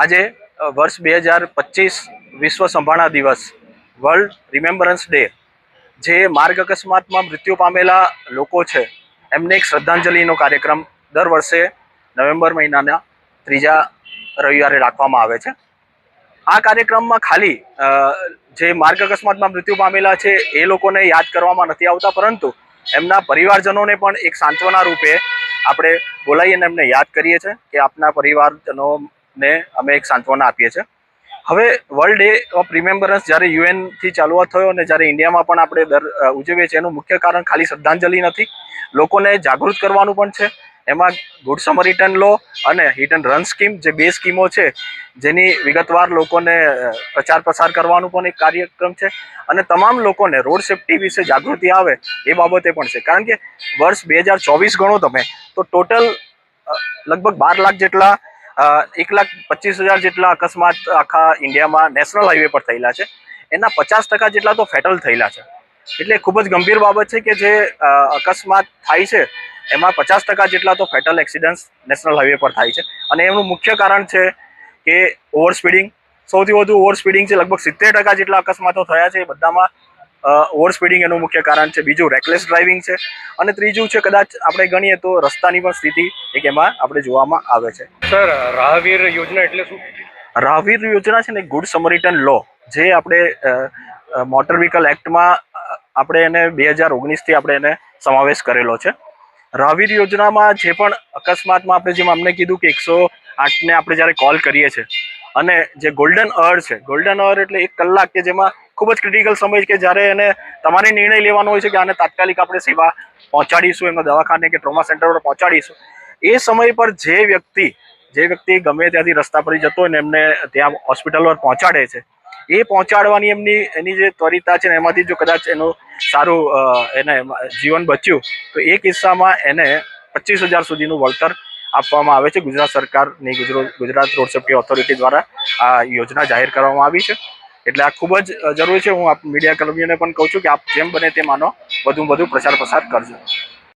આજે વર્ષ બે હજાર પચીસ વિશ્વ સંભાળા દિવસ વર્લ્ડ રિમેમ્બરન્સ ડે જે માર્ગ અકસ્માતમાં મૃત્યુ પામેલા લોકો છે, એમને એક શ્રદ્ધાંજલિનો કાર્યક્રમ દર વર્ષે નવેમ્બર મહિનાના ત્રીજા રવિવારે રાખવામાં આવે છે. આ કાર્યક્રમમાં ખાલી જે માર્ગ અકસ્માતમાં મૃત્યુ પામેલા છે, એ લોકોને યાદ કરવામાં નથી આવતા, પરંતુ એમના પરિવારજનોને પણ એક સાંત્વના રૂપે આપણે બોલાવીને એમને યાદ કરીએ છીએ કે આપના પરિવારજનોને અમે એક સાંત્વના આપીએ છીએ. હવે વર્લ્ડ ડે ઓફ રિમેમ્બરન્સ જ્યારે યુએનથી ચાલુ થયો અને જ્યારે ઇન્ડિયામાં પણ આપણે દર ઉજવીએ છીએ, એનું મુખ્ય કારણ ખાલી શ્રદ્ધાંજલિ નથી. લોકોને જાગૃત કરવાનું પણ છે. એમાં ગુડ સમર રિટર્ન લો અને હિટ એન્ડ રન સ્કીમ જે બે સ્કીમો છે, જેની વિગતવાર લોકોને પ્રચાર પ્રસાર કરવાનું પણ એક કાર્યક્રમ છે. અને તમામ લોકોને રોડ સેફટી વિશે જાગૃતિ આવે એ બાબતે પણ છે. કારણ કે વર્ષ બે હજાર ચોવીસ ગણો તમે, તો ટોટલ લગભગ બાર લાખ જેટલા એક લાખ પચીસ હજાર જેટલા અકસ્માત આખા ઇન્ડિયામાં નેશનલ હાઈવે પર થયેલા છે. એના પચાસ ટકા જેટલા તો ફેટલ થયેલા છે. એટલે ખૂબ જ ગંભીર બાબત છે કે જે અકસ્માત થાય છે, એમાં પચાસ ટકા જેટલા તો ફેટલ એક્સિડન્ટ નેશનલ હાઈવે પર થાય છે. અને એનું મુખ્ય કારણ છે કે ઓવર સ્પીડિંગ સૌથી વધુ ઓવર સ્પીડિંગ છે લગભગ સિત્તેર ટકા જેટલા અકસ્માતો થયા છે એ બધામાં ઓવર સ્પીડિંગ એનું મુખ્ય કારણ છે બીજું રેકલેસ ડ્રાઇવિંગ છે અને ત્રીજું છે કદાચ આપણે ગણીએ તો રસ્તાની પણ સ્થિતિ એક એમાં આપણે જોવામાં આવે છે. સર રાહવીર યોજના એટલે શું? રાહવીર યોજના છે ને ગુડ સમરિટન લો જે આપણે મોટર વ્હીકલ એક્ટમાં આપણે એને બે હજાર ઓગણીસથી આપણે એને સમાવેશ કરેલો છે. રાહવીર યોજનામાં જે પણ અકસ્માતમાં આપણે જેમ અમને કીધું કે એકસો આઠને આપણે જ્યારે કોલ કરીએ છીએ અને જે ગોલ્ડન અવર છે ગોલ્ડન અવર એટલે એક કલાક કે જેમાં ખૂબ જ ક્રિટિકલ સમય કે જ્યારે એને તમારે નિર્ણય લેવાનો હોય છે કે આને તાત્કાલિક આપણે સેવા પહોંચાડીશું એમાં દવાખાને કે ટ્રોમા સેન્ટર પર પહોંચાડીશું. એ સમય પર જે વ્યક્તિ જે વ્યક્તિ ગમે ત્યાંથી રસ્તા પર જતો હોય ને એમને ત્યાં હોસ્પિટલ પર પહોંચાડે છે, એ પહોંચાડવાની એમની, એની જે ત્વરિતતા છે એમાંથી જો કદાચ એનું સારું એને જીવન બચ્યું, તો એ કિસ્સામાં એને પચીસ હજાર સુધીનું વળતર આપવામાં આવે છે. ગુજરાત સરકારની ગુજરાત રોડ સેફ્ટી ઓથોરિટી દ્વારા આ યોજના જાહેર કરવામાં આવી છે. એટલે આ ખૂબ જ જરૂરી છે. હું આપ મીડિયા કર્મીઓને પણ કહું છું કે આપ જેમ બને તેમ આનો વધુ વધુ પ્રચાર પ્રસાર કરજો.